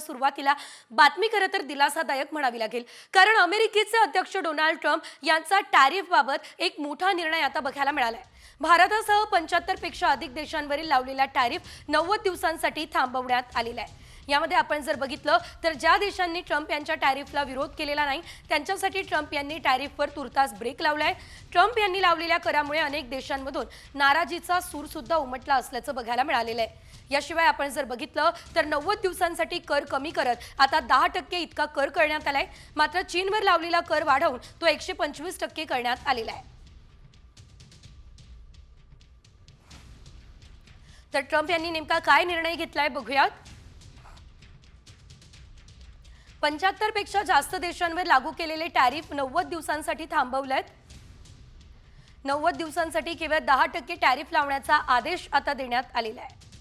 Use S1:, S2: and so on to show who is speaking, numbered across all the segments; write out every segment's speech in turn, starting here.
S1: सुरुवातीला बातमी खरं तर दिलासादायक म्हणावी लागेल. कारण अमेरिकेचे अध्यक्ष डोनाल्ड ट्रम्प यांचा टॅरिफ बाबत एक मोठा निर्णय आता बघायला मिळालाय. भारतासह पंच्याहत्तरपेक्षा अधिक देशांवरील लावलेला टॅरिफ नव्वद दिवसांसाठी थांबवण्यात आलेला आहे. यामध्ये आपण जर बघितलं तर ज्या देशांनी ट्रम्प यांच्या टॅरिफला विरोध केलेला नाही त्यांच्यासाठी ट्रम्प यांनी टॅरिफवर तुर्तास ब्रेक लावलाय. ट्रम्प यांनी लावलेल्या करामुळे अनेक देशांमधून नाराजीचा सूर सुद्धा उमटला असल्याचं बघायला मिळालेलं आहे. याशिवाय आपण जर बघितलं तर नव्वद दिवसांसाठी कर कमी करत आता दहा टक्के इतका कर करण्यात आलाय. मात्र चीनवर लावलेला कर वाढवून तो एकशे पंचवीस टक्के करण्यात आलेला आहे. तर ट्रम्प यांनी नेमका काय निर्णय घेतलाय बघूयात. पंच्याहत्तरपेक्षा जास्त देशांवर लागू केलेले टॅरिफ नव्वद दिवसांसाठी थांबवलेत. नव्वद दिवसांसाठी केवळ दहा टक्के टॅरिफ लावण्याचा आदेश आता देण्यात आलेला आहे.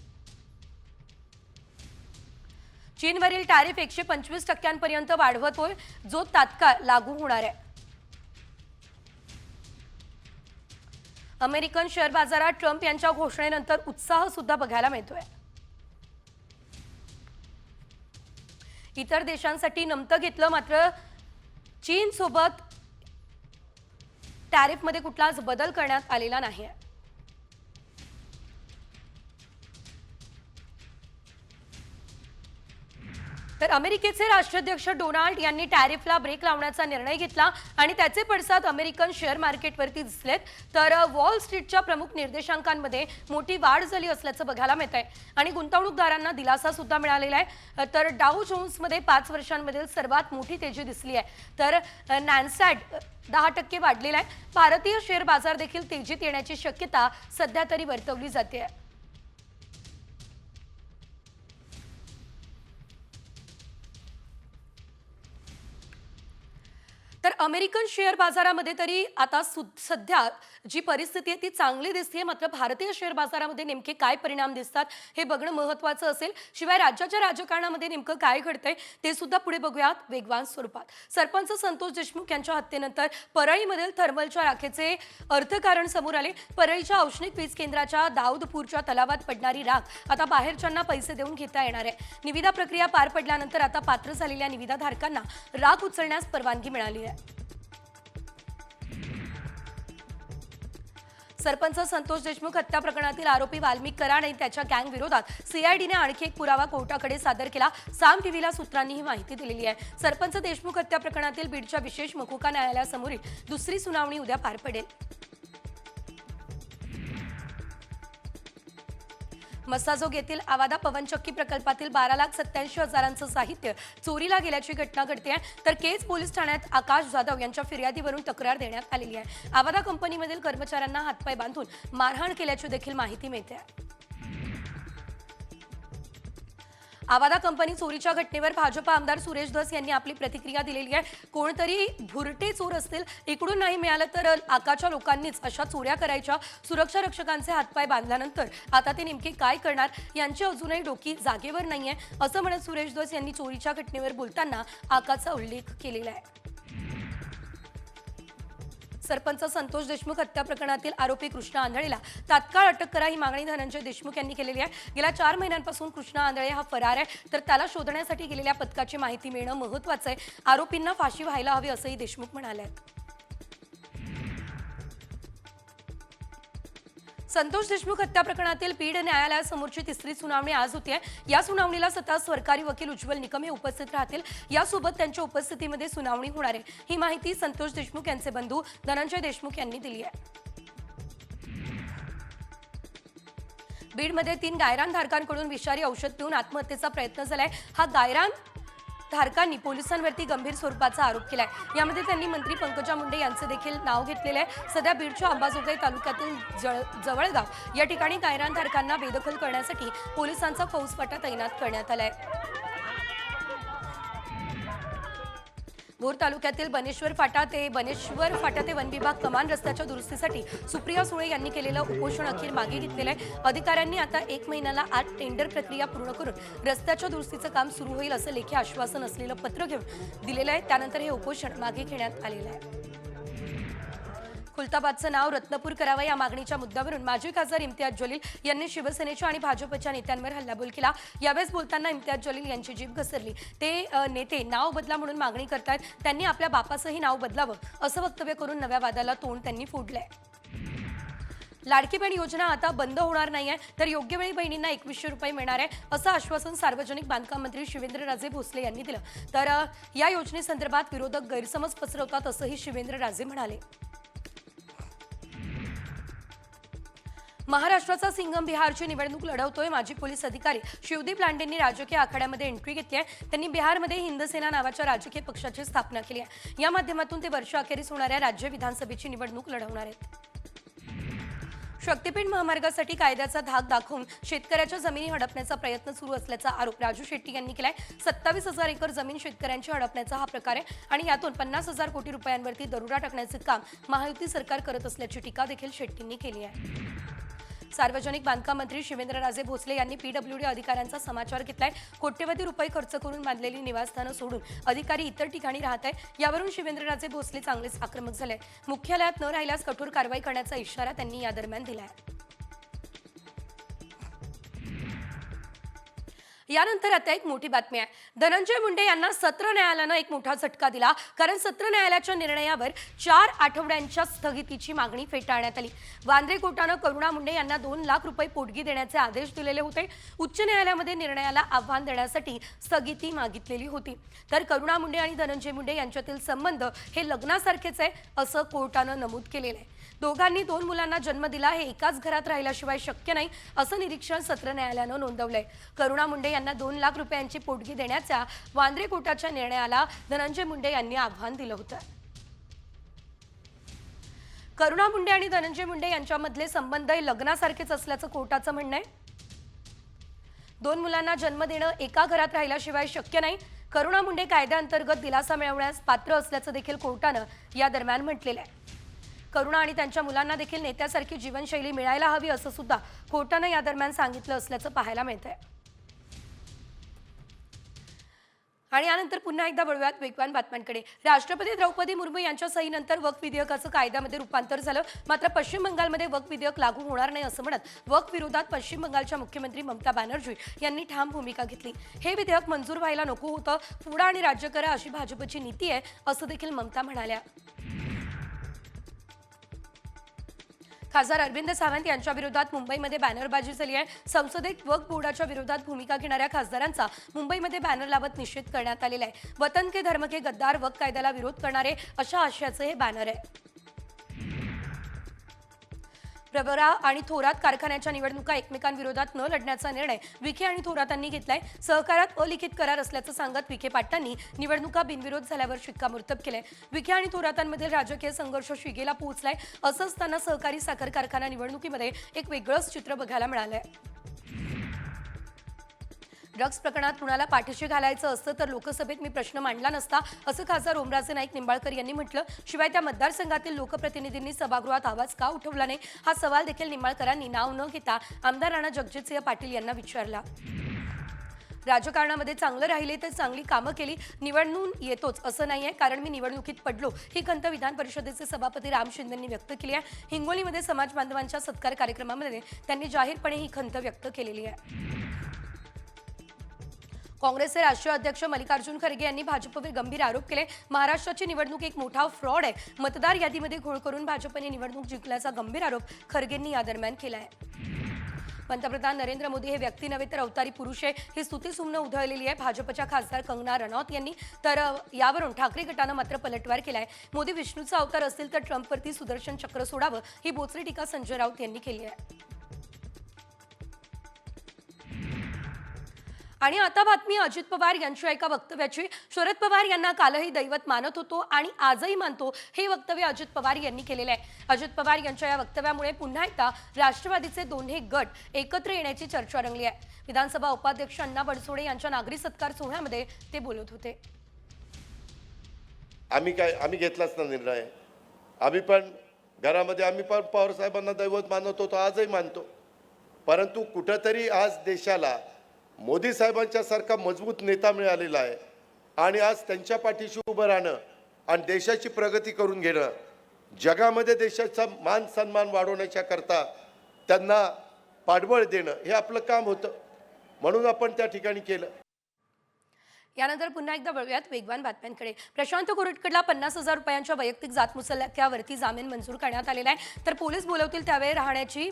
S1: चीनवरील टॅरिफ एकशे पंचवीस टक्क्यांपर्यंत वाढवतोय जो तात्काळ लागू होणार आहे. अमेरिकन शेअर बाजारात ट्रम्प यांच्या घोषणेनंतर उत्साह सुद्धा बघायला मिळतोय. इतर देशांसाठी नमतं घेतलं मात्र चीनसोबत टॅरिफमध्ये कुठलाच बदल करण्यात आलेला नाही तर अमेरिकेचे राष्ट्राध्यक्ष डोनाल्ड यांनी टॅरिफला ब्रेक लावण्याचा निर्णय घेतला आणि त्याचे पडसाद अमेरिकन शेअर मार्केटवरती दिसलेत. तर वॉल स्ट्रीटच्या प्रमुख निर्देशांकांमध्ये मोठी वाढ झाली असल्याचं बघायला मिळत आहे आणि गुंतवणूकदारांना दिलासा सुद्धा मिळालेला आहे. तर डाऊ जोन्समध्ये पाच वर्षांमधील सर्वात मोठी तेजी दिसली आहे. तर नॅन्सॅट दहा टक्के वाढलेला आहे. भारतीय शेअर बाजार देखील तेजीत येण्याची शक्यता सध्या तरी वर्तवली जाते आहे. तर अमेरिकन शेअर बाजारामध्ये तरी आता सु सध्या जी परिस्थिती आहे ती चांगली दिसते. मात्र भारतीय शेअर बाजारामध्ये नेमके काय परिणाम दिसतात हे बघणं महत्त्वाचं असेल. शिवाय राज्याच्या राजकारणामध्ये नेमकं काय घडतंय ते सुद्धा पुढे बघूयात. वेगवान स्वरूपात. सरपंच संतोष देशमुख यांच्या हत्येनंतर परळीमधील थर्मलच्या राखेचे अर्थकारण समोर आले. परळीच्या औष्णिक वीज केंद्राच्या दाऊदपूरच्या तलावात पडणारी राख आता बाहेरच्यांना पैसे देऊन घेता येणार आहे. निविदा प्रक्रिया पार पडल्यानंतर आता पात्र झालेल्या निविदाधारकांना राख उचलण्यास परवानगी मिळाली आहे. सरपंच संतोष देशमुख हत्या प्रकरणातील आरोपी वाल्मिक कराड आणि त्याच्या गँग विरोधात सीआयडीने आणखी एक पुरावा कोर्टाकडे सादर केला. साम टीव्हीला सूत्रांनी ही माहिती दिलेली आहे. सरपंच देशमुख हत्या प्रकरणातील बीडच्या विशेष मकुका न्यायालयासमोरील दुसरी सुनावणी उद्या पार पडेल. मसाजोग येथील आवादा पवनचक्की प्रकल्पातील बारा लाख सत्याऐंशी हजारांचं साहित्य चोरीला गेल्याची घटना घडते आहे. तर केज पोलीस ठाण्यात आकाश जाधव यांच्या फिर्यादीवरून तक्रार देण्यात आलेली आहे. आवादा कंपनीमधील कर्मचाऱ्यांना हातपाय बांधून मारहाण केल्याची देखील माहिती मिळते आहे. आवादा कंपनी चोरीच्या घटनेवर भाजपा आमदार सुरेश धस यांनी आपली प्रतिक्रिया दिलेली आहे. कोणतरी भुरटे चोर असतील इकडून नाही मिळालं तर आकाच्या लोकांनीच अशा चोऱ्या करायच्या सुरक्षा रक्षकांचे हातपाय बांधल्यानंतर आता ते नेमके काय करणार यांची अजूनही डोकी जागेवर नाही आहे असं म्हणत सुरेश धस यांनी चोरीच्या घटनेवर बोलताना आकाचा उल्लेख केलेला आहे. सरपंच संतोष देशमुख हत्या प्रकरणातील आरोपी कृष्णा आंधळेला तात्काळ अटक करा ही मागणी धनंजय देशमुख यांनी केलेली आहे. गेल्या चार महिन्यांपासून कृष्णा आंधळे हा फरार आहे. तर त्याला शोधण्यासाठी गेलेल्या पथकाची माहिती मिळणं महत्वाचं आहे. आरोपींना फाशी व्हायला हवी असंही देशमुख म्हणाले आहेत. संतोष देशमुख हत्या प्रकरणातील बीड न्यायालयासमोरची तिसरी सुनावणी आज होती आहे या सुनावणीला स्वतः सरकारी वकील उज्ज्वल निकम हे उपस्थित राहतील. यासोबत त्यांच्या उपस्थितीमध्ये सुनावणी होणार आहे. ही माहिती संतोष देशमुख यांचे बंधू धनंजय देशमुख यांनी दिली आहे बीडमध्ये तीन गायरान धारकांकडून विषारी औषध पिऊन आत्महत्येचा प्रयत्न झालाय. हा गायरान धारकांनी पोलिसांवरती गंभीर स्वरूपाचा आरोप केलाय. यामध्ये त्यांनी मंत्री पंकजा मुंडे यांचे देखील नाव घेतलेलं आहे. सध्या बीडच्या अंबाजोगाई तालुक्यातील जळ जवळगाव या ठिकाणी गायरान धारकांना बेदखल करण्यासाठी पोलिसांचा फौजफाटा तैनात करण्यात आलाय. भोर तालुक्यातील बनेश्वर फाटा ते बनेश्वर फाटा ते वनविभाग कमान रस्त्याच्या दुरुस्तीसाठी सुप्रिया सुळे यांनी केलेलं उपोषण अखेर मागे घेतलेलं आहे. अधिकाऱ्यांनी आता एक महिन्याला आज टेंडर प्रक्रिया पूर्ण करून रस्त्याच्या दुरुस्तीचं काम सुरू होईल असं लेखी आश्वासन असलेलं पत्र घेऊन दिलेलं आहे. त्यानंतर हे उपोषण मागे घेण्यात आलेलं आहे. खुलताबादचं नाव रत्नपूर करावं या मागणीच्या मुद्द्यावरून माजी खासदार इम्तियाज जलील यांनी शिवसेनेच्या आणि भाजपच्या नेत्यांवर हल्लाबोल केला. यावेळेस बोलताना इम्तियाज जलील यांची जीभ घसरली. ते नेते नाव बदला म्हणून मागणी करतायत. त्यांनी आपल्या बापाचंही नाव बदलावं असं वक्तव्य करून नव्या वादाला तोंड त्यांनी फोडलंय. लाडकी बहीण योजना आता बंद होणार नाहीये तर योग्य वेळी बहिणींना एकवीसशे रुपये मिळणार आहे असं आश्वासन सार्वजनिक बांधकाम मंत्री शिवेंद्रराजे भोसले यांनी दिलं. तर या योजनेसंदर्भात विरोधक गैरसमज पसरवतात असंही शिवेंद्रराजे म्हणाले. महाराष्ट्राचा सिंगम बिहारची निवडणूक लढवतोय माजी पोलीस अधिकारी शिवदीप लांडेंनी राजकीय आखाड्यामध्ये एंट्री घेतली आहे. त्यांनी बिहारमध्ये हिंदसेना नावाच्या राजकीय पक्षाची स्थापना केली आहे. या माध्यमातून ते वर्षअखेरीस होणाऱ्या राज्य विधानसभेची निवडणूक लढवणार आहेत. शक्तीपीठ महामार्गासाठी कायद्याचा धाक दाखवून शेतकऱ्याच्या जमिनी हडपण्याचा प्रयत्न सुरू असल्याचा आरोप राजू शेट्टी यांनी केलाय. सत्तावीस हजार एकर जमीन शेतकऱ्यांची हडपण्याचा हा प्रकार आहे आणि यातून पन्नास हजार कोटी रुपयांवरती दरोडा टाकण्याचे काम महायुती सरकार करत असल्याची टीका देखील शेट्टींनी केली आहे. सार्वजनिक बांधकाम मंत्री शिवेंद्रराजे भोसले यांनी पीडब्ल्यूडी अधिकाऱ्यांचा समाचार घेतलाय. कोट्यवधी रुपये खर्च करून बांधलेली निवासस्थानं सोडून अधिकारी इतर ठिकाणी राहत आहे यावरून शिवेंद्रराजे भोसले चांगलेच आक्रमक झाले मुख्यालयात न राहिल्यास कठोर कारवाई करण्याचा इशारा त्यांनी या दरम्यान दिलाय. यानंतर आता एक मोठी बातमी आहे. धनंजय मुंडे यांना सत्र न्यायालयानं एक मोठा झटका दिला. कारण सत्र न्यायालयाच्या निर्णयावर चार आठवड्यांच्या स्थगितीची मागणी फेटाळण्यात आली. वांद्रे कोर्टानं करुणा मुंडे यांना दोन लाख रुपये पोटगी देण्याचे आदेश दिलेले होते. उच्च न्यायालयामध्ये निर्णयाला आव्हान देण्यासाठी स्थगिती मागितलेली होती. तर करुणा मुंडे आणि धनंजय मुंडे यांच्यातील संबंध हे लग्नासारखेच आहे असं कोर्टानं नमूद केलेलं आहे. दोघांनी दोन मुलांना जन्म दिला हे एकाच घरात राहिल्याशिवाय शक्य नाही असं निरीक्षण सत्र न्यायालयानं नोंदवलंय. करुणा मुंडे यांना दोन लाख रुपयांची पोटगी देण्याच्या वांद्रे कोर्टाच्या निर्णयाला धनंजय मुंडे यांनी आव्हान दिलं होतं. करुणा मुंडे आणि धनंजय मुंडे यांच्यामधले संबंध हे लग्नासारखेच असल्याचं कोर्टाचं म्हणणं आहे. दोन मुलांना जन्म देणं एका घरात राहिल्याशिवाय शक्य नाही. करुणा मुंडे कायद्याअंतर्गत दिलासा मिळवण्यास पात्र असल्याचं देखील कोर्टानं या दरम्यान म्हटलेलं आहे. करुणा आणि त्यांच्या मुलांना देखील नेत्यासारखी जीवनशैली मिळायला हवी असं सुद्धा कोर्टानं या दरम्यान सांगितलं असल्याचं पाहायला मिळतंय. आणि यानंतर पुन्हा एकदा वळूयात वेगवान बातम्यांकडे. राष्ट्रपती द्रौपदी मुर्मू यांच्या सहीनंतर वक विधेयकाचं कायद्यामध्ये रूपांतर झालं. मात्र पश्चिम बंगालमध्ये वक विधेयक लागू होणार नाही असं म्हणत वक विरोधात पश्चिम बंगालच्या मुख्यमंत्री ममता बॅनर्जी यांनी ठाम भूमिका घेतली. हे विधेयक मंजूर व्हायला नको होतं. पुढा आणि राज्य करा अशी भाजपची नीती आहे असं देखील ममता म्हणाल्या. खासदार अरविंद सावंत यांच्या विरोधात मुंबईमध्ये बॅनरबाजी झाली आहे. संसदेत वक्फ बोर्डाच्या विरोधात भूमिका घेणाऱ्या खासदारांचा मुंबईमध्ये बॅनर लावत निषेध करण्यात आलेला आहे. वतन के धर्म के गद्दार वक्फ कायद्याला विरोध करणारे अशा आशयाचे हे बॅनर आहे. प्रवरा आणि थोरात कारखान्याच्या निवडणुका एकमेकांविरोधात न लढण्याचा निर्णय विखे आणि थोरातांनी घेतलाय. सहकारात अलिखित करार असल्याचं सांगत विखे पाटलांनी निवडणुका बिनविरोध झाल्यावर शिक्कामोर्तब केलंय. विखे आणि थोरातांमधील राजकीय संघर्ष शिगेला पोहोचलाय. असं असताना सहकारी साखर कारखाना निवडणुकीमध्ये एक वेगळंच चित्र बघायला मिळालंय. ड्रग्ज प्रकरणात कुणाला पाठीशी घालायचं असतं तर लोकसभेत मी प्रश्न मांडला नसता असं खासदार ओमराजे नाईक निंबाळकर यांनी म्हटलं. शिवाय त्या मतदारसंघातील लोकप्रतिनिधींनी सभागृहात आवाज का उठवला नाही? हा सवाल देखील निंबाळकरांनी नाव न घेता आमदार राणा जगजितसिंह पाटील यांना विचारला. राजकारणामध्ये चांगलं राहिले तर चांगली कामं केली निवडणून येतोच असं नाही आहे कारण मी निवडणुकीत पडलो ही खंत विधान परिषदेचे सभापती राम शिंदेंनी व्यक्त केली आहे. हिंगोलीमध्ये समाज बांधवांच्या सत्कार कार्यक्रमामध्ये त्यांनी जाहीरपणे ही खंत व्यक्त केलेली आहे. काँग्रेसचे राष्ट्रीय अध्यक्ष मल्लिकार्जुन खरगे यांनी भाजपवर गंभीर आरोप केले. महाराष्ट्राची निवडणूक एक मोठा फ्रॉड आहे. मतदार यादीमध्ये घोळ करून भाजपने निवडणूक जिंकल्याचा गंभीर आरोप खरगेंनी या दरम्यान केला आहे. पंतप्रधान नरेंद्र मोदी हे व्यक्ती नव्हे तर अवतारी पुरुष आहे. ही स्तुती सुमनं उधळलेली आहे. भाजपच्या खासदार कंगना रनौत यांनी तर यावरून ठाकरे गटानं मात्र पलटवार केलाय. मोदी विष्णूचा अवतार असतील तर ट्रम्पवरती सुदर्शन चक्र सोडावं ही बोचरी टीका संजय राऊत यांनी केली आहे. आणि आता बातमी अजित पवार यांच्या एका वक्तव्याची. शरद पवार यांना कालही दैवत मानत होतो आणि आजही मानतो. हे वक्तव्य अजित पवार यांनी केलेलं आहे. अजित पवार यांच्या या वक्तव्यामुळे पुन्हा एकदा राष्ट्रवादीचे दोन्ही गट एकत्र येण्याची चर्चा रंगली आहे. विधानसभा उपाध्यक्ष अण्णा बनसोडे यांच्या नागरी सत्कार सोहळ्यामध्ये ते बोलत होते.
S2: आम्ही काय आम्ही घेतलाच ना निर्णय. आम्ही पण घरामध्ये आम्ही पण पवार साहेबांना दैवत मानत होतो आजही मानतो. परंतु कुठंतरी आज देशाला मोदी साहेबांच्या सारखा मजबूत नेता मिळालेला आहे. आणि आज त्यांच्या पाठीशी उभं राहणं आणि देशाची प्रगती करून घेणं जगामध्ये देशाचा मान सन्मान वाढवण्याच्या करता त्यांना पाठबळ देणं हे आपलं काम होतं. म्हणून आपण त्या ठिकाणी केलं.
S1: यानंतर पुन्हा एकदा वळूयात वेगवान बातम्यांकडे. प्रशांत कोरटकडला पन्नास हजार रुपयांच्या वैयक्तिक जात मुसलक्यावरती जामीन मंजूर करण्यात आलेला आहे. तर पोलीस बोलवतील त्यावेळी राहण्याची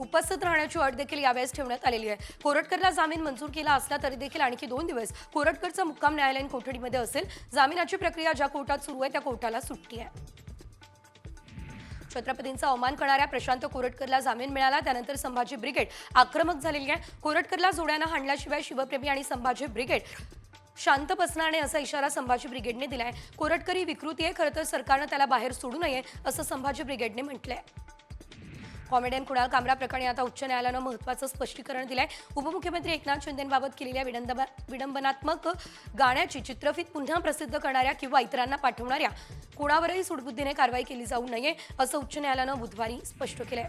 S1: उपस्थित राहण्याची अट देखील यावेळेस ठेवण्यात आलेली आहे. कोरटकरला जामीन मंजूर केला असला तरी देखील आणखी दोन दिवस कोरटकरचा मुक्काम न्यायालयीन कोठडीमध्ये असेल. जामिनाची प्रक्रिया ज्या कोर्टात सुरू आहे त्या कोर्टाला सुट्टी आहे. छत्रपतींचा अवमान करणाऱ्या प्रशांत कोरटकरला जामीन मिळाला. त्यानंतर संभाजी ब्रिगेड आक्रमक झालेली आहे. कोरटकरला जोड्यानं हाणल्याशिवाय शिवप्रेमी आणि संभाजी ब्रिगेड शांत बसणार नाही असा इशारा संभाजी ब्रिगेडने दिलाय. कोरटकरी विकृती आहे खरं तर सरकारनं त्याला बाहेर सोडू नये असं संभाजी ब्रिगेडने म्हटलंय. कॉमेडियन कुणाल कामरा प्रकरणी आता उच्च न्यायालयानं महत्त्वाचं स्पष्टीकरण दिलंय. उपमुख्यमंत्री एकनाथ शिंदेंबाबत केलेल्या विडंब विडंबनात्मक गाण्याची चित्रफित पुन्हा प्रसिद्ध करणाऱ्या किंवा इतरांना पाठवणाऱ्या कुणावरही सुडबुद्धीने कारवाई केली जाऊ नये असं उच्च न्यायालयानं बुधवारी स्पष्ट केलंय.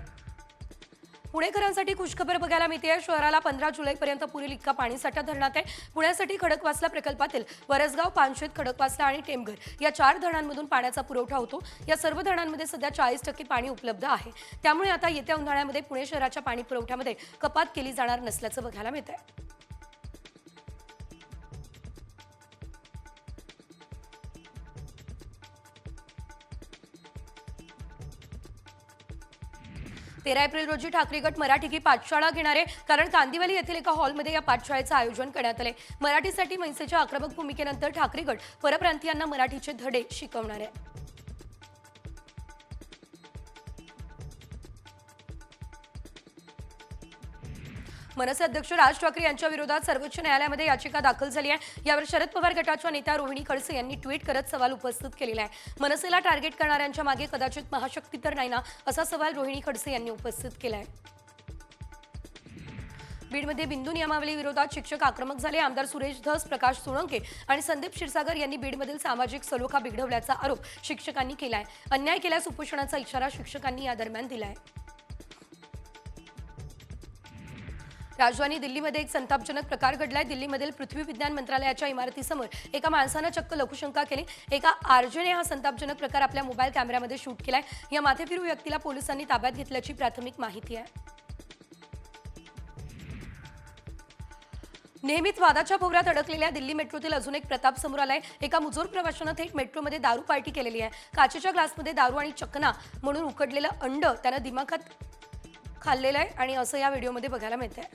S1: पुणेकरांसाठी खुशखबर बघायला मिळते. शहराला पंधरा जुलैपर्यंत पुरेल इतका पाणीसाठा धरणात आहे. पुण्यासाठी खडकवासला प्रकल्पातील वरसगाव पानशेत खडकवासला आणि टेमघर या चार धरणांमधून पाण्याचा पुरवठा होतो. या सर्व धरणांमध्ये सध्या चाळीस टक्के पाणी उपलब्ध आहे. त्यामुळे आता येत्या उन्हाळ्यामध्ये पुणे शहराच्या पाणी पुरवठ्यामध्ये कपात केली जाणार नसल्याचं बघायला मिळत आहे तेरा एप्रिल रोजी ठाकरेगट मराठी की पाठशाळा घेणार आहे. कारण कांदिवली येथील एका हॉलमध्ये या पाठशाळेचं आयोजन करण्यात आले मराठीसाठी मनसेच्या आक्रमक भूमिकेनंतर ठाकरेगट परप्रांतीयांना मराठीचे धडे शिकवणार आहे. मनसे अध्यक्ष राज ठाकरे यांच्या विरोधात सर्वोच्च न्यायालयामध्ये याचिका दाखल झाली आहे. यावर शरद पवार गटाच्या नेत्या रोहिणी खडसे यांनी ट्विट करत सवाल उपस्थित केलेला आहे. मनसेला टार्गेट करणाऱ्यांच्या मागे कदाचित महाशक्ती तर नाही ना असा सवाल रोहिणी खडसे यांनी उपस्थित केला आहे. बीडमध्ये बिंदू नियमावली विरोधात शिक्षक आक्रमक झाले. आमदार सुरेश धस प्रकाश सोळंके आणि संदीप क्षीरसागर यांनी बीडमधील सामाजिक सलोखा बिघडवल्याचा आरोप शिक्षकांनी केला आहे अन्याय केल्यास उपोषणाचा इशारा शिक्षकांनी या दरम्यान दिलाय. राजधानी दिल्लीमध्ये एक संतापजनक प्रकार घडलाय. दिल्लीमधील पृथ्वी विज्ञान मंत्रालयाच्या इमारतीसमोर एका माणसानं चक्क लघुशंका केली. एका आरजेने हा संतापजनक प्रकार आपल्या मोबाईल कॅमेऱ्यामध्ये शूट केलाय. या माथेफिरू व्यक्तीला पोलिसांनी ताब्यात घेतल्याची प्राथमिक माहिती आहे. नेहमीच वादाच्या भोवऱ्यात अडकलेल्या दिल्ली मेट्रोतील अजून एक प्रताप समोर आलाय. एका मुजोर प्रवाशानं थेट मेट्रोमध्ये दारू पार्टी केलेली आहे. काचेच्या ग्लासमध्ये दारू आणि चकना म्हणून उकडलेलं अंड त्यानं दिमाखात खाल्लेलं आहे आणि असं या व्हिडिओमध्ये बघायला मिळतंय.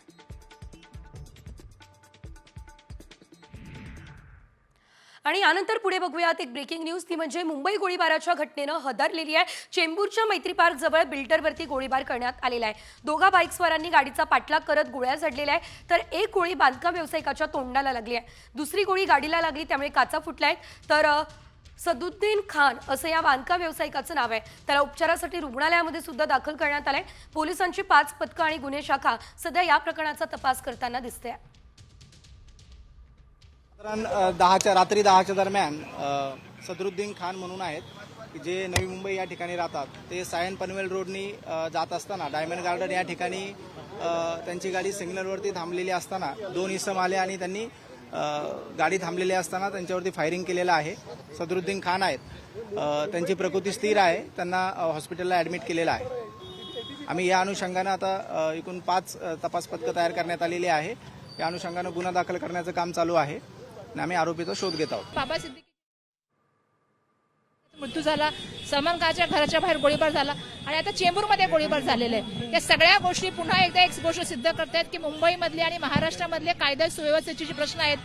S1: आणि यानंतर पुढे बघूयात एक ब्रेकिंग न्यूज ती म्हणजे मुंबई गोळीबाराच्या घटनेनं हदरलेली आहे. चेंबूरच्या मैत्री पार्क जवळ बिल्टरवरती गोळीबार करण्यात आलेला आहे. दोघा बाईकस्वारांनी गाडीचा पाठलाग करत गोळ्या झडलेल्या आहे तर एक गोळी बांधकाम व्यावसायिकाच्या तोंडाला लागली आहे. दुसरी गोळी गाडीला लागली त्यामुळे काचा फुटल्या आहेत तर सदुद्दीन खान असं या बांधकाम व्यावसायिकाचं नाव आहे. त्याला उपचारासाठी रुग्णालयामध्ये सुद्धा दाखल करण्यात आलंय. पोलिसांची पाच पथकं आणि गुन्हे शाखा सध्या या प्रकरणाचा तपास करताना दिसते
S3: साधारण दहाच्या रात्री दहाच्या दरम्यान सदरुद्दीन खान म्हणून आहेत की जे नवी मुंबई या ठिकाणी राहतात. ते सायन पनवेल रोडनी जात असताना डायमंड गार्डन या ठिकाणी त्यांची गाडी सिग्नलवरती थांबलेली असताना दोन इसम आले आणि त्यांनी गाडी थांबलेली असताना त्यांच्यावरती फायरिंग केलेलं आहे. सदरुद्दीन खान आहेत. त्यांची प्रकृती स्थिर आहे. त्यांना हॉस्पिटलला ॲडमिट केलेलं आहे. आम्ही या अनुषंगानं आता एकूण पाच तपास पथकं तयार करण्यात आलेली आहे. या अनुषंगानं गुन्हा दाखल करण्याचं काम चालू आहे. आणि आम्ही आरोपीचा शोध घेत आहोत.
S4: बाबा मृत्यू झाला. सलमान खानच्या घराच्या बाहेर गोळीबार झाला. आणि आता चेंबूरमध्ये गोळीबार झालेला आहे या सगळ्या गोष्टी पुन्हा एकदा एक गोष्ट सिद्ध करतायत की मुंबईमधले आणि महाराष्ट्रामधले कायदा सुव्यवस्थेचे जे प्रश्न आहेत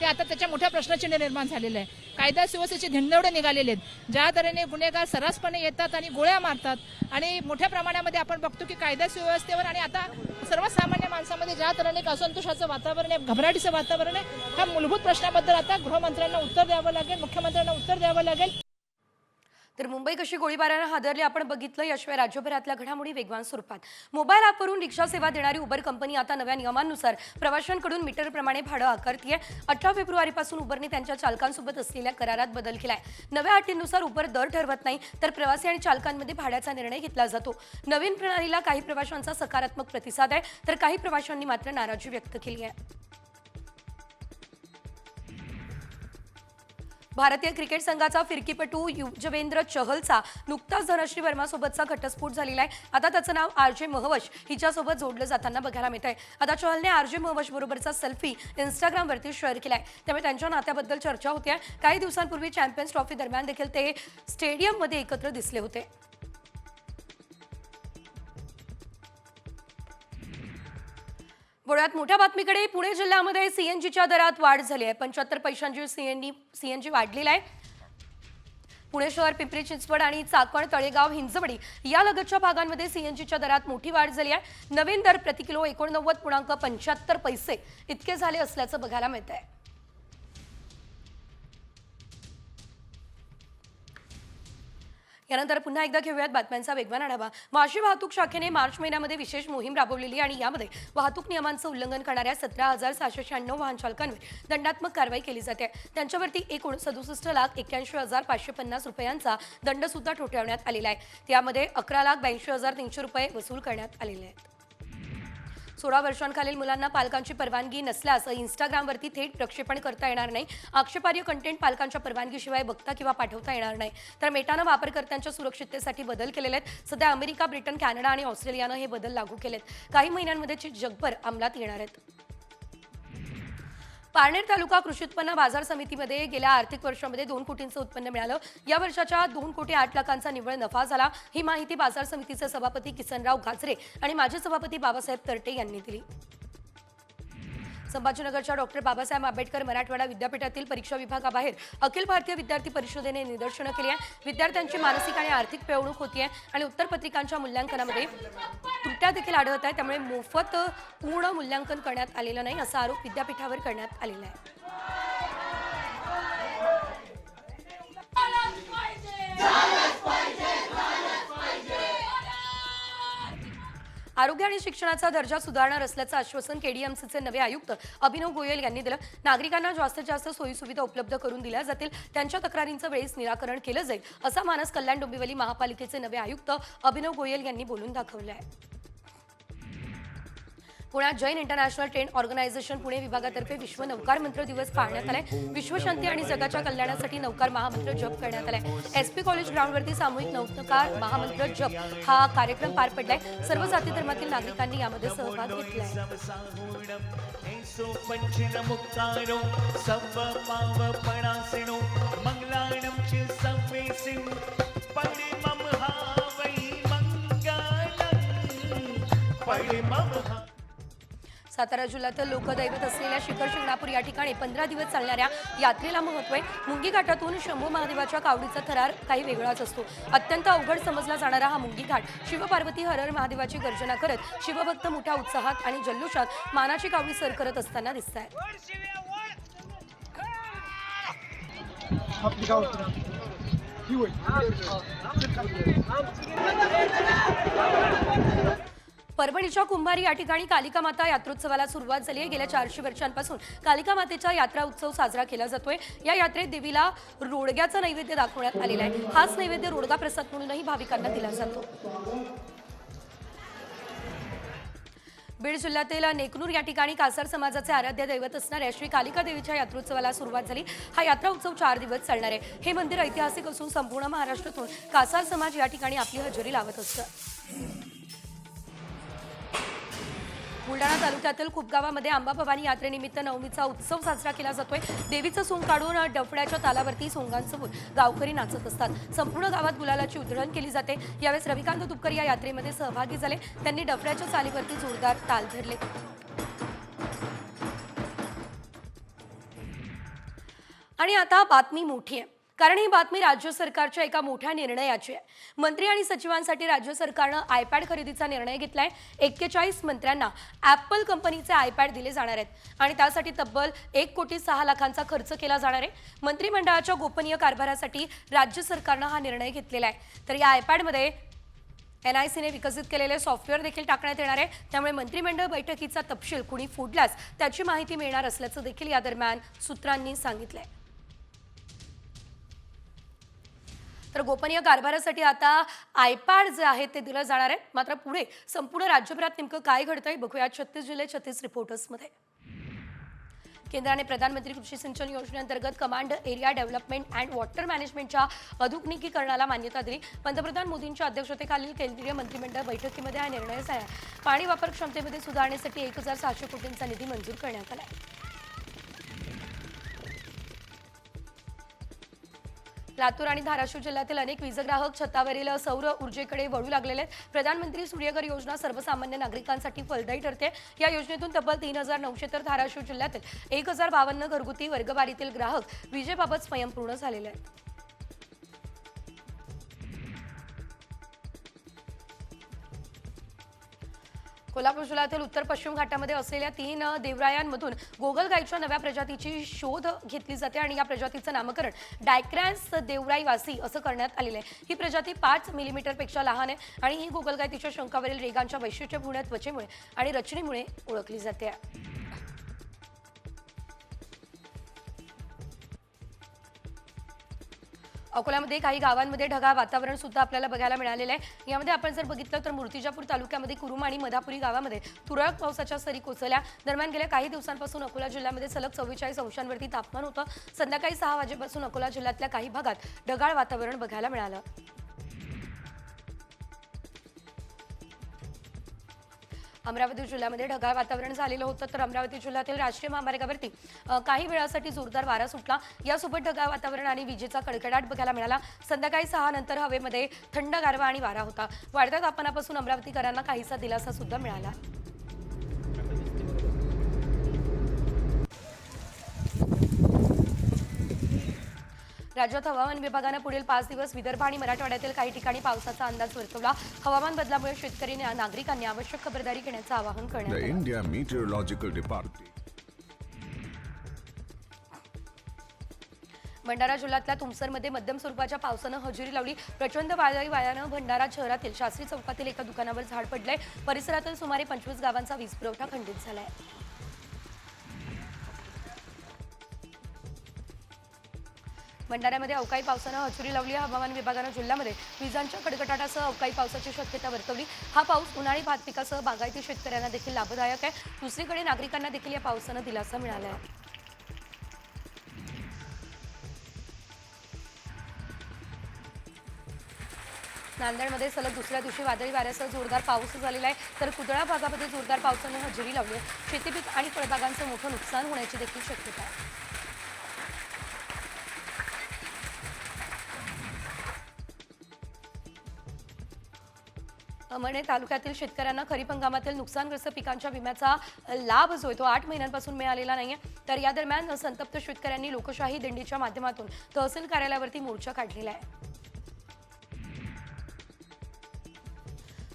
S4: ते आता त्याच्या मोठ्या प्रश्नचिन्ह निर्माण झालेलं आहे कायदा सुव्यवस्थेचे धिंडवडे निघालेले आहेत. ज्या तऱ्हेने गुन्हेगार सर्रासपणे येतात आणि गोळ्या मारतात आणि मोठ्या प्रमाणामध्ये आपण बघतो की कायदा सुव्यवस्थेवर आणि आता सर्वसामान्य माणसामध्ये ज्या तऱ्हेने एक असंतोषाचं वातावरण आहे घबराटीचं वातावरण आहे ह्या मूलभूत प्रश्नाबद्दल आता गृहमंत्र्यांना उत्तर द्यावं लागेल मुख्यमंत्र्यांना उत्तर द्यावं लागेल.
S1: तर मुंबई कशी गोळीबारानं हादरली आपण बघितलं. याशिवाय राज्यभरातल्या घडामोडी वेगवान स्वरूपात. मोबाईल ॲपवरून रिक्षा सेवा देणारी उबर कंपनी आता नव्या नियमांनुसार प्रवाशांकडून मीटरप्रमाणे भाडं आकारतीये. अठरा फेब्रुवारीपासून उबरने त्यांच्या चालकांसोबत असलेल्या करारात बदल केलाय. नव्या अटींनुसार उबर दर ठरवत नाही तर प्रवासी आणि चालकांमध्ये भाड्याचा निर्णय घेतला जातो. नवीन प्रणालीला काही प्रवाशांचा सकारात्मक प्रतिसाद आहे तर काही प्रवाशांनी मात्र नाराजी व्यक्त केली आहे. भारतीय क्रिकेट संघाचा फिरकीपटू युजवेंद्र चहलचा नुकताच धनश्री वर्मासोबतचा घटस्फोट झालेला आहे. आता त्याचं नाव आर जे महवश हिच्यासोबत जोडलं जाताना बघायला मिळत आहे आता चहलने आर जे महवश बरोबरचा सेल्फी इंस्टाग्रामवरती शेअर केलाय. त्यामुळे त्यांच्या नात्याबद्दल चर्चा होती काही दिवसांपूर्वी चॅम्पियन्स ट्रॉफी दरम्यान देखील ते स्टेडियममध्ये एकत्र दिसले होते. वळूयात मोठ्या बातमीकडे पुणे जिल्ह्यामध्ये सीएनजीच्या दरात वाढ झाली आहे. पंच्याहत्तर पैशांची सीएनजी सीएनजी वाढलेली आहे. पुणे शहर पिंपरी चिंचवड आणि चाकण तळेगाव हिंजवडी या लगतच्या भागांमध्ये सीएनजीच्या दरात मोठी वाढ झाली आहे. नवीन दर प्रति किलो एकोणनव्वद पूर्णांक पंच्याहत्तर पैसे इतके झाले असल्याचं बघायला मिळत आहे यानंतर पुन्हा एकदा घेऊयात बातम्यांचा वेगवान आढावा. वाशी वाहतूक शाखेने मार्च महिन्यामध्ये विशेष मोहीम राबवलेली आणि यामध्ये वाहतूक नियमांचं उल्लंघन करणाऱ्या सतरा हजार सहाशे शहाण्णव वाहन चालकांवर दंडात्मक कारवाई केली जाते. त्यांच्यावरती एकूण सदुसष्ट लाख एक्क्याऐंशी हजार पाचशे पन्नास रुपयांचा दंड सुद्धा ठोठावण्यात आलेला आहे. त्यामध्ये अकरा लाख ब्याऐंशी हजार तीनशे रुपये वसूल करण्यात आलेले आहेत. सोळा वर्षांखालील मुलांना पालकांची परवानगी नसल्यास इंस्टाग्रामवरती थेट प्रक्षेपण करता येणार नाही. आक्षेपार्ह कंटेंट पालकांच्या परवानगीशिवाय बघता किंवा पाठवता येणार नाही. तर मेटानं वापरकर्त्यांच्या सुरक्षिततेसाठी बदल केलेले आहेत. सध्या अमेरिका ब्रिटन कॅनडा आणि ऑस्ट्रेलियानं हे बदल लागू केलेत. काही महिन्यांमध्ये जगभर अंमलात येणार आहेत. पारनेर तालुका कृषी उत्पन्न बाजार समितीमध्ये गेल्या आर्थिक वर्षामध्ये दोन कोटींचं उत्पन्न मिळालं. या वर्षाच्या दोन कोटी आठ लाखांचा निव्वळ नफा झाला. ही माहिती बाजार समितीचे सभापती किसनराव गाजरे आणि माजी सभापती बाबासाहेब तरटे यांनी दिली. संभाजीनगरच्या डॉक्टर बाबासाहेब आंबेडकर मराठवाडा विद्यापीठातील परीक्षा विभागाबाहेर अखिल भारतीय विद्यार्थी परिषदेने निदर्शनं केली आहे विद्यार्थ्यांची मानसिक आणि आर्थिक पिळवणूक आहे आणि उत्तरपत्रिकांच्या मूल्यांकनामध्ये त्रुट्या देखील आढळत आहे त्यामुळे मोफत पूर्ण मूल्यांकन करण्यात आलेलं नाही असा आरोप विद्यापीठावर करण्यात आलेला आहे. आरोग्य आणि शिक्षणाचा दर्जा सुधारणार असल्याचं आश्वासन केडीएमसीचे नवे आयुक्त अभिनव गोयल यांनी दिलं. नागरिकांना जास्तीत जास्त सोयीसुविधा उपलब्ध करून दिल्या जातील. त्यांच्या तक्रारींचं वेळीच निराकरण केलं जाईल असा मानस कल्याण डोंबिवली महापालिकेचे नवे आयुक्त अभिनव गोयल यांनी बोलून दाखवलं आहे. पुण्यात Jain international trade organization Pune विभागातर्फे विश्व नौकार मंत्र दिवस पाळण्यात आलाय. विश्वशांती आणि जगाच्या कल्याणासाठी नौकार महामंत्र जप करण्यात आलाय. एस पी कॉलेज ग्राउंडवरती सामूहिक नौकार महामंत्र जप हा कार्यक्रम पार पडलाय. सर्व जाती धर्मातील नागरिकांनी यामध्ये सहभाग घेतलाय.
S5: परिमम हा वै परिमम हा
S1: सातारा जिल्ह्यातील लोकदैवत असलेल्या शिखर शिंगणापूर या ठिकाणी पंधरा दिवस चालणाऱ्या यात्रेला महत्त्व आहे. मुंगी घाटातून शंभू महादेवाच्या कावडीचा थरार काही वेगळाच असतो. अत्यंत अवघड समजला जाणारा हा मुंगी घाट शिवपार्वती हरर महादेवाची गर्जना करत शिवभक्त मोठ्या उत्साहात आणि जल्लोषात मानाची कावडी सर करत असताना दिसत आहे परभणीच्या कुंभारी या ठिकाणी कालिका माता यात्रोत्सवाला सुरुवात झाली आहे. गेल्या चारशे वर्षांपासून कालिका मातेचा यात्रा उत्सव साजरा केला जातोय. या यात्रेत देवीला रोडग्याचा नैवेद्य दाखवण्यात आलेला आहे. हाच नैवेद्य रोडगा प्रसाद म्हणूनही भाविकांना दिला जातो. बीड जिल्ह्यातील नेकनूर या ठिकाणी कासार समाजाचे आराध्य दैवत असणाऱ्या श्री कालिका देवीच्या यात्रोत्सवाला सुरुवात झाली. हा यात्रा उत्सव चार दिवस चालणार आहे. हे मंदिर ऐतिहासिक असून संपूर्ण महाराष्ट्रातून कासार समाज या ठिकाणी आपली हजेरी लावत असतं. बुलढाणा तालुक्यातील खूप गावामध्ये भवानी यात्रेनिमित्त नवमीचा उत्सव साजरा केला जातोय. देवीचं सोंग काढून डफड्याच्या तालावरती सोंगांसमोर गावकरी नाचत असतात. संपूर्ण गावात गुलालाची उधळण केली जाते. यावेळेस रविकांत तुपकर या यात्रेमध्ये सहभागी झाले. त्यांनी डफड्याच्या चालीवरती जोरदार ताल धरले. आणि आता बातमी मोठी आहे. कारण ही बातमी राज्य सरकारच्या एका मोठ्या निर्णयाची आहे. मंत्री आणि सचिवांसाठी राज्य सरकारनं आयपॅड खरेदीचा निर्णय घेतलाय. एक्केचाळीस मंत्र्यांना ॲपल कंपनीचे आयपॅड दिले जाणार आहेत. आणि त्यासाठी तब्बल एक कोटी सहा लाखांचा खर्च केला जाणार आहे. मंत्रिमंडळाच्या गोपनीय कारभारासाठी राज्य सरकारनं हा निर्णय घेतलेला आहे. तर या आयपॅडमध्ये एन आय सीने विकसित केलेले सॉफ्टवेअर देखील टाकण्यात येणार आहे. त्यामुळे मंत्रिमंडळ बैठकीचा तपशील कुणी फोडल्यास त्याची माहिती मिळणार असल्याचं देखील या दरम्यान सूत्रांनी आहे तर गोपनीय कारभारासाठी आता आयपॅड जे आहे ते दिलं जाणार आहे. मात्र पुढे संपूर्ण राज्यभरात नेमकं काय घडतंय बघूया छत्तीस जिल्हे छत्तीस रिपोर्टर्समध्ये केंद्राने प्रधानमंत्री कृषी सिंचन योजनेअंतर्गत command area development and water मॅनेजमेंटच्या आधुनिकीकरणाला मान्यता दिली. पंतप्रधान मोदींच्या अध्यक्षतेखालील केंद्रीय मंत्रिमंडळ बैठकीमध्ये हा निर्णय झाला. पाणी वापर क्षमतेमध्ये सुधारण्यासाठी एक हजार सहाशे कोटींचा निधी मंजूर करण्यात आला लातूर आणि धाराशिव जिल्ह्यातील अनेक वीजग्राहक छतावरील सौर ऊर्जेकडे वळू लागलेले आहेत. प्रधानमंत्री सूर्यघर योजना सर्वसामान्य नागरिकांसाठी फलदायी ठरते. या योजनेतून तब्बल तीन हजार नऊशे तर धाराशिव जिल्ह्यातील एक हजार बावन्न घरगुती वर्गवारीतील ग्राहक विजेबाबत स्वयंपूर्ण झालेले आहेत. कोल्हापूर जिल्ह्यातील उत्तर पश्चिम घाटामध्ये असलेल्या तीन देवरायांमधून गोगल गायच्या नव्या प्रजातीची शोध घेतली जाते आणि या प्रजातीचं नामकरण डायक्रॅन्स देवराईवासी असं करण्यात आलेलं आहे. ही प्रजाती पाच मिलीमीटरपेक्षा लहान आहे आणि ही गोगल गाय तिच्या शंकावरील रेगांच्या वैशिष्ट्यपूर्ण त्वचेमुळे आणि रचनेमुळे ओळखली जाते. अकोल्यामध्ये काही गावांमध्ये ढगाळ वातावरण सुद्धा आपल्याला बघायला मिळालेलं आहे. यामध्ये आपण जर बघितलं तर मूर्तिजापूर तालुक्यामध्ये कुरुम आणि मधापुरी गावामध्ये तुरळक पावसाच्या सरी कोसळल्या. दरम्यान गेल्या काही दिवसांपासून अकोला जिल्ह्यामध्ये सलग चव्वेचाळीस अंशांवरती तापमान होतं. संध्याकाळी सहा वाजेपासून अकोला जिल्ह्यातल्या काही भागात ढगाळ वातावरण बघायला मिळालं. अमरावती जिल्ह्यामध्ये ढगाळ वातावरण झालेलं होतं तर अमरावती जिल्ह्यातील राष्ट्रीय महामार्गावरती काही वेळासाठी जोरदार वारा सुटला. यासोबत ढगाळ वातावरण आणि विजेचा कडकडाट बघायला मिळाला. संध्याकाळी सहा नंतर हवेमध्ये थंड गारवा आणि वारा होता. वाढत्या तापमानापासून अमरावतीकरांना काहीसा दिलासा सुद्धा मिळाला. राज्यात हवामान विभागानं पुढील पाच दिवस विदर्भ आणि मराठवाड्यातील काही ठिकाणी पावसाचा अंदाज वर्तवला. हवामान बदलामुळे शेतकरी नागरिकांनी आवश्यक खबरदारी घेण्याचं आवाहन करण्यात
S6: India Meteorological Department.
S1: भंडारा जिल्ह्यातल्या तुमसरमध्ये मध्यम स्वरूपाच्या पावसानं हजेरी लावली. प्रचंड वादळी वाऱ्यानं भंडारा शहरातील शास्त्री चौकातील एका दुकानावर झाड पडलंय. परिसरातील सुमारे पंचवीस गावांचा वीज पुरवठा खंडित झालाय. भंडाऱ्यामध्ये अवकाळी पावसानं हजेरी लावली. हवामान विभागानं जिल्ह्यामध्ये विजांच्या कडकडाटासह अवकाळी पावसाची शक्यता वर्तवली. हा पाऊस उन्हाळी भात पिकासह बागायती शेतकऱ्यांना देखील लाभदायक आहे. दुसरीकडे नागरिकांना देखील या पावसानं दिलासा मिळाला आहे. नांदेडमध्ये सलग दुसऱ्या दिवशी वादळी वाऱ्यासह जोरदार पाऊस झालेला आहे. तर कुदळा भागामध्ये जोरदार पावसाने हजेरी लावली आहे. शेतीपीक आणि फळबागांचं मोठं नुकसान होण्याची देखील शक्यता आहे. म्हणे तालुक्यातील शेतकऱ्यांना खरीप हंगामातील नुकसानग्रस्त पिकांच्या विम्याचा लाभ जो आहे तो आठ महिन्यांपासून मिळालेला नाहीये. तर या दरम्यान संतप्त शेतकऱ्यांनी लोकशाही दिंडीच्या माध्यमातून तहसील कार्यालयावरती मोर्चा काढलेला आहे.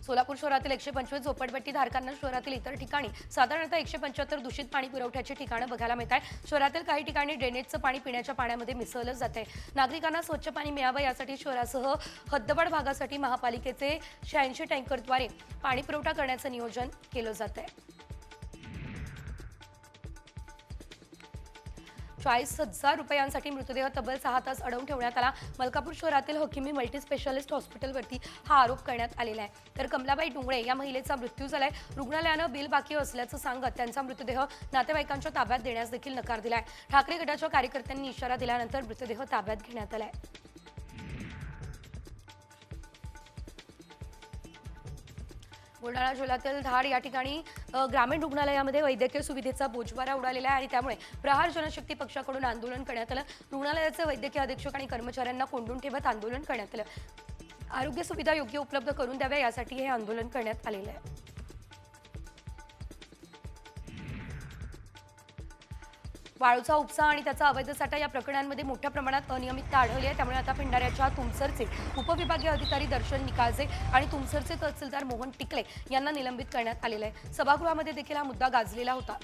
S1: सोलापूर शहरातील एकशे पंचवीस झोपडपट्टी धारकांना शहरातील इतर ठिकाणी साधारणतः एकशे पंच्याहत्तर दूषित पाणी पुरवठ्याची ठिकाणं बघायला मिळत आहे शहरातील काही ठिकाणी ड्रेनेजचं पाणी पिण्याच्या पाण्यामध्ये मिसळलं जात आहे. नागरिकांना स्वच्छ पाणी मिळावं यासाठी शहरासह हद्दवाड भागासाठी महापालिकेचे शहाऐंशी टँकरद्वारे पाणी पुरवठा करण्याचं नियोजन केलं जात आहे. चाळीस हजार रुपयांसाठी मृतदेह तब्बल सहा तास अडवून ठेवण्यात आला. मलकापूर शहरातील हकिमी मल्टी स्पेशालिस्ट हॉस्पिटलवरती हा आरोप करण्यात आलेला आहे. तर कमलाबाई डुंगळे या महिलेचा मृत्यू झालाय. रुग्णालयानं बिल बाकी असल्याचं सांगत त्यांचा मृतदेह नातेवाईकांच्या ताब्यात देण्यास देखील नकार दिलाय. ठाकरे गटाच्या कार्यकर्त्यांनी इशारा दिल्यानंतर मृतदेह ताब्यात घेण्यात आलाय. बुलढाणा जिल्ह्यातील धाड या ठिकाणी ग्रामीण रुग्णालयामध्ये वैद्यकीय सुविधेचा बोजवारा उडालेला आहे आणि त्यामुळे प्रहार जनशक्ती पक्षाकडून आंदोलन करण्यात आलं. रुग्णालयाचे वैद्यकीय अधीक्षक आणि कर्मचाऱ्यांना कोंडून ठेवत आंदोलन करण्यात आलं. आरोग्य सुविधा योग्य उपलब्ध करून द्याव्या यासाठी हे आंदोलन करण्यात आलेलं आहे. वाळूचा उपसा आणि त्याचा अवैध साठा या प्रकरणांमध्ये मोठ्या प्रमाणात अनियमितता आढळली आहे. त्यामुळे आता पिंडाऱ्याच्या तुमसरचे उपविभागीय अधिकारी दर्शन निकाळजे आणि तुमसरचे तहसीलदार मोहन टिकले यांना निलंबित करण्यात आलेलं आहे. सभागृहामध्ये देखील हा मुद्दा गाजलेला होता.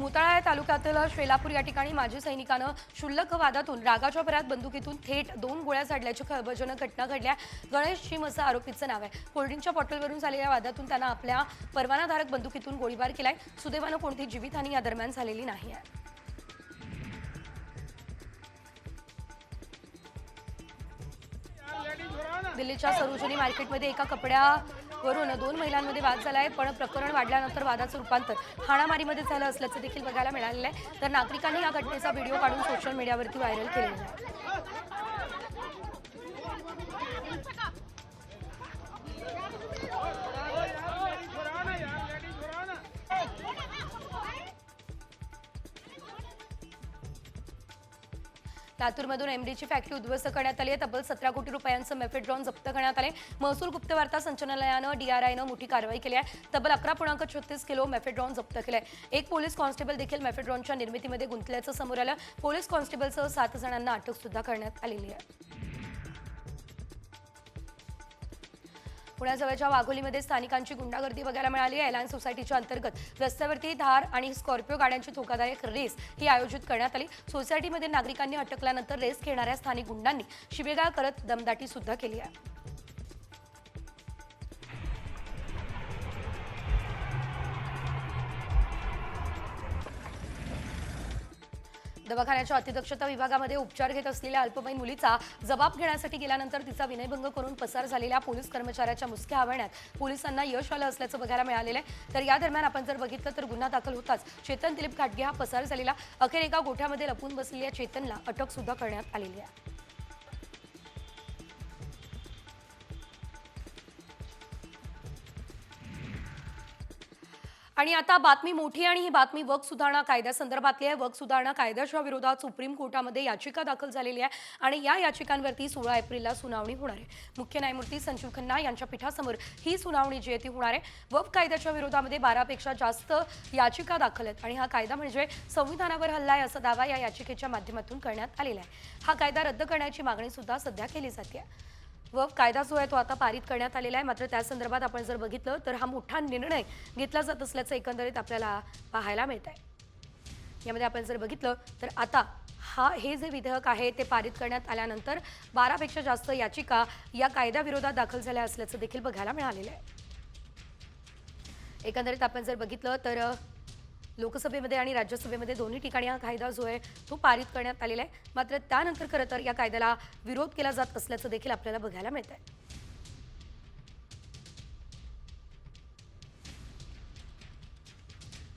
S1: मुताळा या तालुक्यातील शेलापूर या ठिकाणी माजी सैनिकानं क्षुल्लक वादातून रागाच्या भरात बंदुकीतून थेट दोन गोळ्या झाडल्याची खळबळजनक घटना घडल्या. गणेश शिम असं आरोपीचं नाव आहे. कोल्ड्रिंकच्या बॉटलवरून झालेल्या वादातून त्यानं आपल्या परवानाधारक बंदुकीतून गोळीबार केलाय. सुदैवानं कोणती जीवितहानी या दरम्यान झालेली नाही आहे. दिल्लीच्या सरोजिनी मार्केटमध्ये एका कपड्या वरून दोन महिलांमध्ये वाद झाला आहे पण प्रकरण वाढल्यानंतर वादाचं रूपांतर हाणामारीमध्ये झालं असल्याचं देखील बघायला मिळालेलं आहे. तर नागरिकांनी या घटनेचा व्हिडिओ काढून सोशल मीडियावरती व्हायरल केलेला आहे. लातूरमधून एमडीची फॅक्टरी उद्ध्वस्त करण्यात आली आहे. तब्बल सतरा कोटी रुपयांचं मेफेड्रॉन जप्त करण्यात आले महसूल गुप्तवार्ता संचालनालयानं डीआरआयनं मोठी कारवाई केली आहे. तब्बल अकरा पूर्णांक छत्तीस किलो मेफेड्रॉन जप्त केलंय. एक पोलीस कॉन्स्टेबल देखील मेफेड्रॉनच्या निर्मितीमध्ये गुंतल्याचं समोर आलं. पोलीस कॉन्स्टेबलसह सात जणांना अटक सुद्धा करण्यात आलेली आहे. पुण्याजवळच्या वाघोलीमध्ये स्थानिकांची गुंडागर्दी बघायला मिळाली. आहे एलायन्स सोसायटीच्या अंतर्गत रस्त्यावरती धार आणि स्कॉर्पिओ गाड्यांची धोकादायक रेस ही आयोजित करण्यात आली. सोसायटीमध्ये नागरिकांनी अटकल्यानंतर रेस खेळणाऱ्या स्थानिक गुंडांनी शिवेगाळ करत दमदाटी सुद्धा केली आहे. दवाखान्याच्या अतिदक्षता विभागामध्ये उपचार घेत असलेल्या अल्पवयीन मुलीचा जबाब घेण्यासाठी गेल्यानंतर तिचा विनयभंग करून पसार झालेल्या पोलीस कर्मचाऱ्याच्या मुसक्या आवळण्यात पोलिसांना यश आलं असल्याचं बघायला मिळालेलं आहे. तर या दरम्यान आपण जर बघितलं तर गुन्हा दाखल होताच. चेतन दिलीप घाटगे हा पसार झालेला अखेर एका गोठ्यामध्ये लपून बसलेल्या चेतनला अटक सुद्धा करण्यात आलेली आहे. आणि आता बातमी मोठी आणि ही बातमी वक सुधारणा कायद्यासंदर्भातली आहे. वक सुधारणा कायद्याच्या विरोधात सुप्रीम कोर्टामध्ये याचिका दाखल झालेली आहे आणि या याचिकांवरती सोळा एप्रिलला सुनावणी होणार आहे. मुख्य न्यायमूर्ती संजीव खन्ना यांच्या पीठासमोर ही सुनावणी जी आहे ती होणार आहे. वक कायद्याच्या विरोधामध्ये बारापेक्षा जास्त याचिका दाखल आहेत आणि हा कायदा म्हणजे संविधानावर हल्ला आहे असा दावा या याचिकेच्या माध्यमातून करण्यात आलेला आहे. हा कायदा रद्द करण्याची मागणी सुद्धा सध्या केली जाते. व कायदा जो आहे तो आता पारित करण्यात आलेला आहे. मात्र त्या संदर्भात आपण जर बघितलं तर हा मोठा निर्णय घेतला जात असल्याचं एकंदरीत आपल्याला पाहायला मिळत आहे यामध्ये आपण जर बघितलं तर आता हा हे जे विधेयक आहे ते पारित करण्यात आल्यानंतर बारापेक्षा जास्त याचिका या कायद्याविरोधात दाखल झाल्या असल्याचं देखील बघायला मिळालेलं आहे. एकंदरीत आपण जर बघितलं तर लोकसभेमध्ये आणि राज्यसभेमध्ये दोन्ही ठिकाणी हा कायदा जो आहे तो पारित करण्यात आलेला आहे. मात्र त्यानंतर खरं तर या कायद्याला विरोध केला जात असल्याचं देखील आपल्याला बघायला मिळत आहे